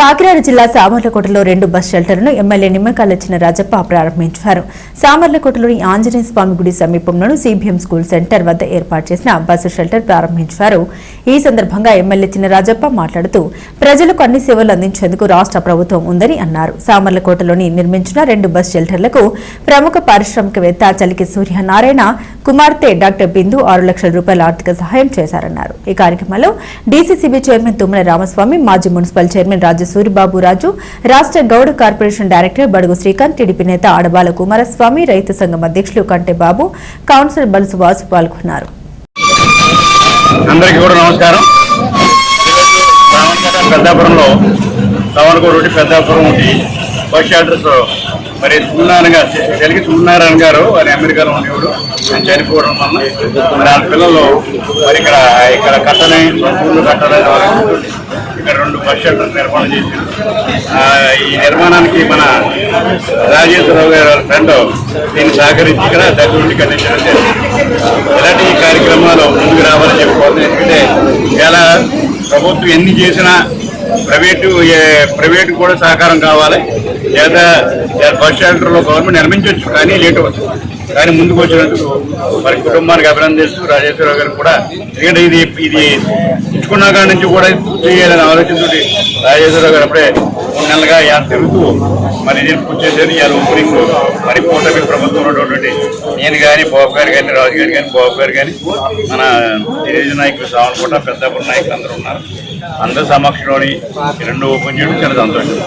కాకినాడ జిల్లా సామర్లకోటలో రెండు బస్ షెల్టర్లను ఎమ్మెల్యే నిమ్మకాయల చిన్న రాజప్ప ప్రారంభించారు. సామర్లకోటలోని ఆంజనేయ స్వామి గుడి సమీపంలోని సిబిఎం స్కూల్ సెంటర్ వద్ద ఏర్పాటు చేసిన బస్సు షెల్టర్ ప్రారంభించారు. ఈ సందర్భంగా ఎమ్మెల్యే చిన్న రాజప్ప మాట్లాడుతూ ప్రజలకు అన్ని సేవలు అందించేందుకు రాష్ట్ర ప్రభుత్వం ఉందని అన్నారు. సామర్లకోటలోని నిర్మించిన రెండు బస్ షెల్టర్లకు ప్రముఖ పారిశ్రామికవేత్త చలికి సూర్యనారాయణ కుమార్తె డాక్టర్ బిందు ఆరు లక్షల రూపాయల ఆర్థిక సహాయం చేశారన్నారు. ఈ కార్యక్రమంలో డీసీసీబీ చైర్మన్ తుమ్మల రామస్వామి మాజీ మున్సిపల్ చైర్మన్ రాజు సూరిబాబు రాజు రాష్ట్ర గౌడ కార్పొరేషన్ డైరెక్టర్ బడుగు శ్రీకాంత్ టీడీపీ నేత ఆడబాల కుమారస్వామి రైతు సంఘం అధ్యక్షులు కంటేబాబు కౌన్సిలర్ బలుసు వాసు పాల్గొన్నారు. అందరికీ కూడా నమస్కారం. పెద్దాపురంలో సవనకోట పెద్దాపురం ఒకటి బస్ షెల్టర్స్ మరి సూర్యనారాయణ గారు తెలుగు సూర్యనారాయణ గారు వారి అమెరికాలో ఉండేవాడు. ఆయన చనిపోవడం వల్ల మరి ఆ పిల్లలు మరి ఇక్కడ ఇక్కడ కట్టని స్కూళ్ళు కట్టాలని ఇక్కడ రెండు బస్ నిర్మాణం చేశారు. ఈ నిర్మాణానికి మన రాజేశ్వరరావు గారి ఫ్రెండ్ దీన్ని సహకరించి ఇక్కడ దగ్గరుండి కట్టించడం ఇలాంటి కార్యక్రమాలు ముందుకు రావాలని చెప్పుకోవాలి ఎందుకంటే ఇలా ప్రభుత్వం ఎన్ని చేసినా ప్రైవేటు ప్రైవేట్ కూడా సహకారం కావాలి. లేదా బస్ షెల్టర్లో గవర్నమెంట్ నిర్మించవచ్చు కానీ లేట్ అవుతుంది కానీ ముందుకు వచ్చినందుకు మరి కుటుంబానికి అభినందిస్తూ రాజేశ్వరరావు గారు కూడా ఎందుకంటే ఇది ఇది ఇచ్చుకున్న కాడి నుంచి కూడా పూర్తి చేయాలని ఆలోచనతో రాజేశ్వరరావు గారు అప్పుడే మూడు నెలలుగా తిరుగుతూ మరి నేను పూర్తి ఇవాళ ఓపెనింగ్ మరి కూటమి ప్రభుత్వం ఉన్నటువంటి నేను కానీ బాబు గారు కానీ రాజు గారు కానీ బాబు గారు కానీ మన నిరేజ నాయకులు కూడా పెద్ద నాయకులు అందరూ ఉన్నారు. అందరి సమక్షంలోని రెండు ఓపెన్ చేయడం చాలా సంతోషం.